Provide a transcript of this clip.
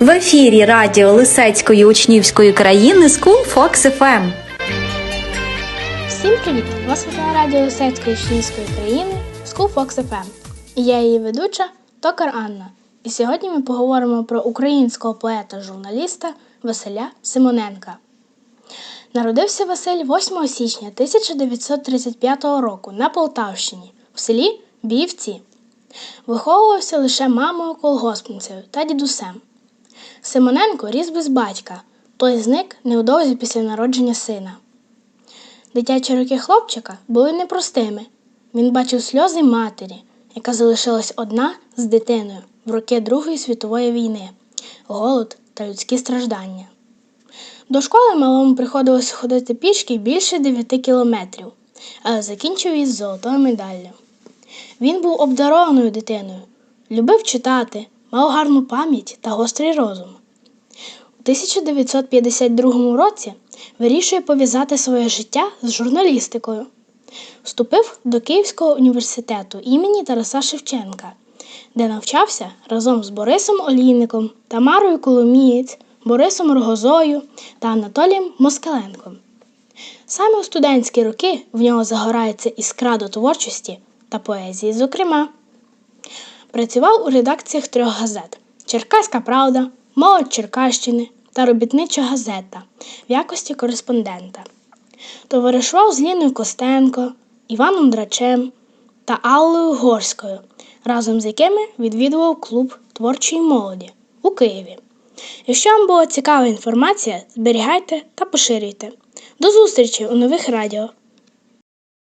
В ефірі радіо Лисецької учнівської країни School Fox FM. Всім привіт! Вас вітає радіо Лисецької учнівської країни School Fox FM. І я її ведуча Токар Анна. І сьогодні ми поговоримо про українського поета-журналіста Василя Симоненка. Народився Василь 8 січня 1935 року на Полтавщині в селі Біївці. Виховувався лише мамою колгоспницею та дідусем. Симоненко ріс без батька, той зник невдовзі після народження сина. Дитячі роки хлопчика були непростими. Він бачив сльози матері, яка залишилась одна з дитиною в роки Другої світової війни, голод та людські страждання. До школи малому приходилось ходити пішки більше 9 кілометрів, але закінчив із золотою медаллю. Він був обдарованою дитиною, любив читати, мав гарну пам'ять та гострий розум. У 1952 році вирішує пов'язати своє життя з журналістикою. Вступив до Київського університету імені Тараса Шевченка, де навчався разом з Борисом Олійником, Тамарою Коломієць, Борисом Рогозою та Анатолієм Москаленком. Саме у студентські роки в нього загорається іскра до творчості та поезії, зокрема. Працював у редакціях трьох газет: Черкаська Правда, Молодь Черкащини та Робітнича газета в якості кореспондента. Товаришував з Ліною Костенко, Іваном Драчем та Аллою Горською, разом з якими відвідував клуб творчої молоді у Києві. Якщо вам була цікава інформація, зберігайте та поширюйте. До зустрічі у нових радіо.